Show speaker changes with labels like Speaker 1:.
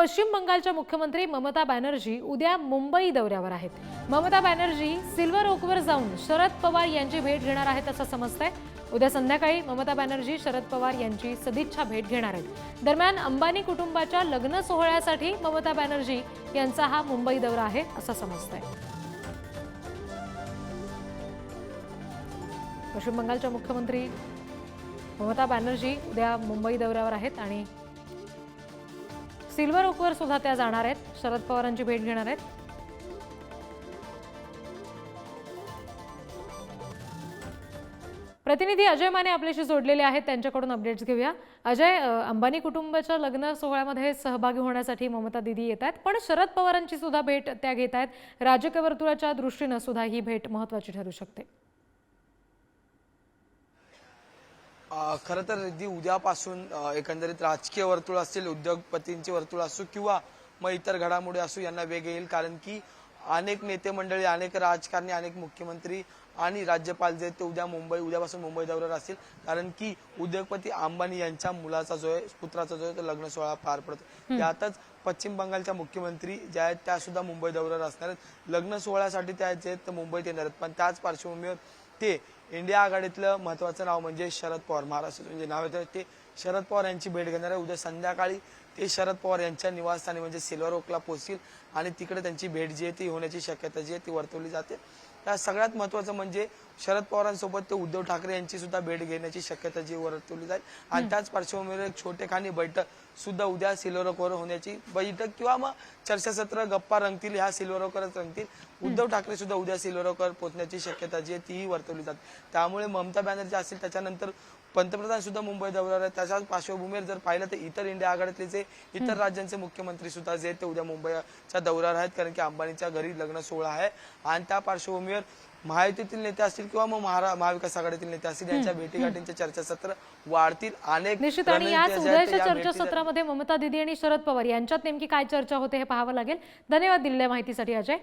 Speaker 1: पश्चिम बंगालच्या मुख्यमंत्री ममता बॅनर्जी उद्या मुंबई दौऱ्यावर आहेत. ममता बॅनर्जी सिल्वर ओकवर जाऊन शरद पवार यांची भेट घेणार आहेत असं समजतंय. उद्या संध्याकाळी ममता बॅनर्जी शरद पवार यांची सदिच्छा भेट घेणार आहेत. दरम्यान अंबानी कुटुंबाच्या लग्न सोहळ्यासाठी ममता बॅनर्जी यांचा हा मुंबई दौरा आहे असं समजतंय. पश्चिम बंगालच्या मुख्यमंत्री ममता बॅनर्जी उद्या मुंबई दौऱ्यावर आहेत आणि सिल्वर ओकवर सुद्धा त्या जाणार आहेत. शरद पवारांची भेट घेणार आहेत. प्रतिनिधी अजय माने आपल्याशी जोडलेले आहेत. त्यांच्याकडून अपडेट्स घेऊया. अजय अंबानी कुटुंबाच्या लग्न सोहळ्यामध्ये सहभागी होण्यासाठी ममता दिदी येत आहेत. पण शरद पवारांची सुद्धा भेट त्या घेत आहेत. राजकीय वर्तुळाच्या दृष्टीनं सुद्धा ही भेट महत्वाची ठरू शकते.
Speaker 2: खरं तर रिद्धी उद्यापासून एकंदरीत राजकीय वर्तुळ असतील उद्योगपतींचे वर्तुळ असो किंवा मग इतर घडामोडी असो यांना वेग येईल. कारण की अनेक नेते मंडळी अनेक राजकारणी अनेक मुख्यमंत्री आणि राज्यपाल जे आहेत ते उद्या मुंबई उद्यापासून मुंबई दौऱ्यावर असतील. कारण की उद्योगपती अंबानी यांच्या मुलाचा जो आहे पुत्राचा जो आहे तो लग्न सोहळा पार पडतो. त्यातच पश्चिम बंगालच्या मुख्यमंत्री ज्या आहेत त्या सुद्धा मुंबई दौऱ्यावर असणार आहेत. लग्न सोहळ्यासाठी त्या जे आहेत ते मुंबईत येणार आहेत. पण त्याच पार्श्वभूमीवर ते इंडिया आघाडीतलं महत्वाचं नाव म्हणजे शरद पवार महाराष्ट्र म्हणजे नाव येतं. ते शरद पवार यांची भेट घेणार आहे उद्या संध्याकाळी ते शरद पवार यांच्या निवासस्थानी म्हणजे सिल्वर ओकला पोहोचतील आणि तिकडे त्यांची भेट जी आहे ती होण्याची शक्यता जी आहे ती वर्तवली जाते. त्या सगळ्यात महत्वाचं म्हणजे शरद पवारांसोबत ते उद्धव ठाकरे यांची सुद्धा भेट घेण्याची शक्यता जी वर्तवली जाईल. आणि त्याच पार्श्वभूमीवर एक छोटेखानी बैठक सुद्धा उद्या सिल्वरवर होण्याची बैठक किंवा मग चर्चासत्र गप्पा रंगतील ह्या सिल्वरवरच रंगतील. उद्धव ठाकरे सुद्धा उद्या सिल्वरवर पोहोचण्याची शक्यता जी आहे तीही वर्तवली जाते. त्यामुळे ममता बॅनर्जी असतील त्याच्यानंतर पंतप्रधान सुद्धा मुंबई दौऱ्यावर आहेत. त्याच्याच पार्श्वभूमीवर जर पाहिलं तर इतर इंडिया आघाडीतले जे इतर राज्यांचे मुख्यमंत्री सुद्धा जे ते उद्या मुंबईच्या दौऱ्यावर आहेत. कारण की अंबानीच्या घरी लग्न सोहळा आहे. आणि त्या पार्श्वभूमीवर महायुतीतील नेते असतील किंवा मग महारा महाविकास आघाडीतील नेते असतील यांच्या भेटीगाठींचे चर्चासत्र वाढतील. अनेक
Speaker 1: निश्चित. आणि याच उद्याच्या चर्चासत्रामध्ये ममता दिदी आणि शरद पवार यांच्यात नेमकी काय चर्चा होते हे पाहावं लागेल. धन्यवाद दिलेल्या माहितीसाठी अजय.